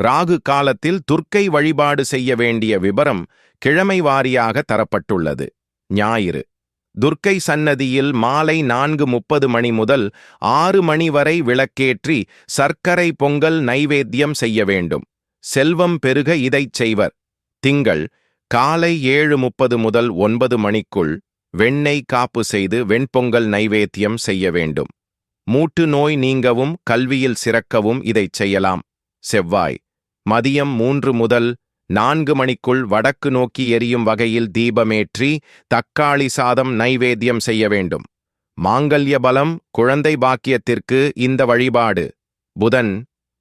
ராகு காலத்தில் துர்க்கை வழிபாடு செய்ய வேண்டிய விபரம் கிழமை வாரியாக தரப்பட்டுள்ளது. ஞாயிறு. துர்க்கை சன்னதியில் மாலை நான்கு முப்பது மணி முதல் ஆறு மணி வரை விளக்கேற்றி சர்க்கரை பொங்கல் நைவேத்தியம் செய்ய வேண்டும். செல்வம் பெருக இதைச் செய்வர். திங்கள். காலை ஏழு முப்பது முதல் ஒன்பது மணிக்குள் வெண்ணெய் காப்பு செய்து வெண்பொங்கல் நைவேத்தியம் செய்ய வேண்டும். மூட்டு நோய் நீங்கவும் கல்வியில் சிறக்கவும் இதைச் செய்யலாம். செவ்வாய். மதியம் மூன்று முதல் நான்கு மணிக்குள் வடக்கு நோக்கி எரியும் வகையில் தீபமேற்றி தக்காளி சாதம் நைவேத்தியம் செய்ய வேண்டும். மாங்கல்ய பலம் குழந்தை பாக்கியத்திற்கு இந்த வழிபாடு. புதன்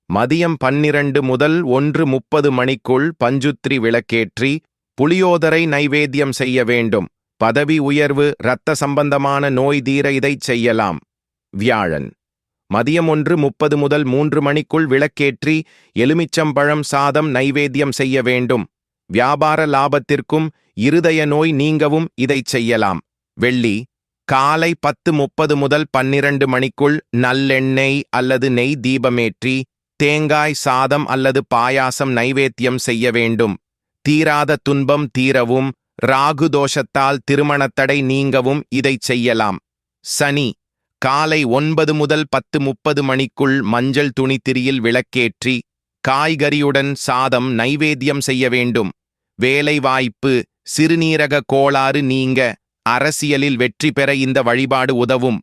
மதியம் பன்னிரண்டு முதல் ஒன்று முப்பது மணிக்குள் பஞ்சுத்ரி விளக்கேற்றி புளியோதரை நைவேத்தியம் செய்ய வேண்டும். பதவி உயர்வு இரத்த சம்பந்தமான நோய் தீர இதைச் செய்யலாம். வியாழன் மதியம் ஒன்று முப்பது முதல் மூன்று மணிக்குள் விளக்கேற்றி எலுமிச்சம்பழம் சாதம் நைவேத்தியம் செய்ய வேண்டும். வியாபார லாபத்திற்கும் இருதய நோய் நீங்கவும் இதைச் செய்யலாம். வெள்ளி காலை பத்து முப்பது முதல் பன்னிரண்டு மணிக்குள் நல்லெண்ணெய் அல்லது நெய் தீபமேற்றி தேங்காய் சாதம் அல்லது பாயாசம் நைவேத்தியம் செய்ய வேண்டும். தீராத துன்பம் தீரவும் ராகு தோஷத்தால் திருமணத்தடை நீங்கவும் இதைச் செய்யலாம். சனி காலை ஒன்பது முதல் பத்து முப்பது மணிக்குள் மஞ்சள் துணித்திரியில் விளக்கேற்றி காய்கறியுடன் சாதம் நைவேத்தியம் செய்ய வேண்டும். வேலைவாய்ப்பு சிறுநீரக கோளாறு நீங்க அரசியலில் வெற்றி பெற இந்த வழிபாடு உதவும்.